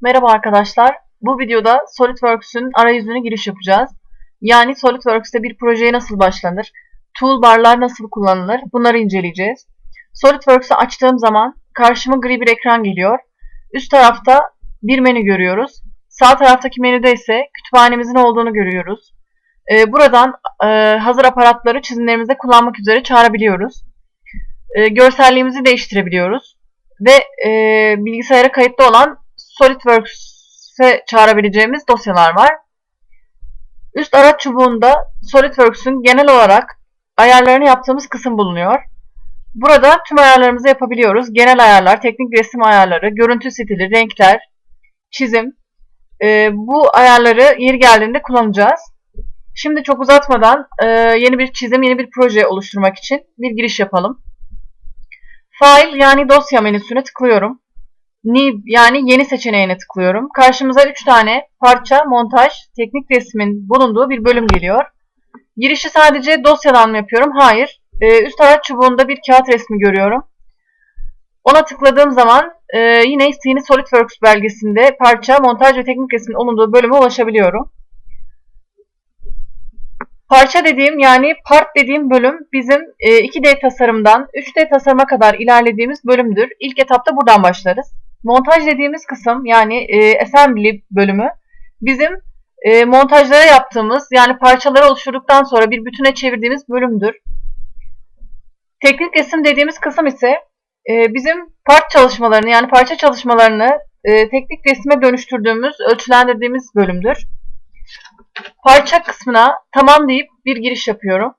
Merhaba arkadaşlar. Bu videoda SolidWorks'ün arayüzüne giriş yapacağız. Yani SolidWorks'te bir projeye nasıl başlanır, toolbarlar nasıl kullanılır bunları inceleyeceğiz. SolidWorks'ı açtığım zaman karşıma gri bir ekran geliyor. Üst tarafta bir menü görüyoruz. Sağ taraftaki menüde ise kütüphanemizin olduğunu görüyoruz. Ee, buradan e, hazır aparatları çizimlerimizde kullanmak üzere çağırabiliyoruz. E, görselliğimizi değiştirebiliyoruz. Ve e, bilgisayara kayıtlı olan SolidWorks'e çağırabileceğimiz dosyalar var. Üst araç çubuğunda SolidWorks'ün genel olarak ayarlarını yaptığımız kısım bulunuyor. Burada tüm ayarlarımızı yapabiliyoruz. Genel ayarlar, teknik resim ayarları, görüntü stili, renkler, çizim. E, bu ayarları yeri geldiğinde kullanacağız. Şimdi çok uzatmadan e, yeni bir çizim, yeni bir proje oluşturmak için bir giriş yapalım. File yani dosya menüsüne tıklıyorum. New yani yeni seçeneğine tıklıyorum. Karşımıza 3 tane parça, montaj, teknik resmin bulunduğu bir bölüm geliyor. Girişi sadece dosyadan mı yapıyorum? Hayır. Ee, üst araç çubuğunda bir kağıt resmi görüyorum. Ona tıkladığım zaman e, yine yeni SolidWorks belgesinde parça, montaj ve teknik resmin olunduğu bölüme ulaşabiliyorum. Parça dediğim yani part dediğim bölüm bizim e, 2D tasarımdan 3D tasarıma kadar ilerlediğimiz bölümdür. İlk etapta buradan başlarız. Montaj dediğimiz kısım yani e, assembly bölümü bizim e, montajları yaptığımız yani parçaları oluşturduktan sonra bir bütüne çevirdiğimiz bölümdür. Teknik resim dediğimiz kısım ise e, bizim part çalışmalarını yani parça çalışmalarını e, teknik resme dönüştürdüğümüz, ölçülendirdiğimiz bölümdür. Parça kısmına tamam deyip bir giriş yapıyorum.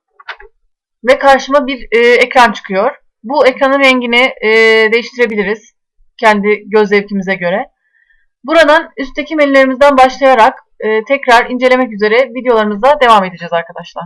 Ve karşıma bir e, ekran çıkıyor. Bu ekranın rengini e, değiştirebiliriz. Kendi göz zevkimize göre. Buradan üstteki menülerimizden başlayarak e, tekrar incelemek üzere videolarımıza devam edeceğiz arkadaşlar.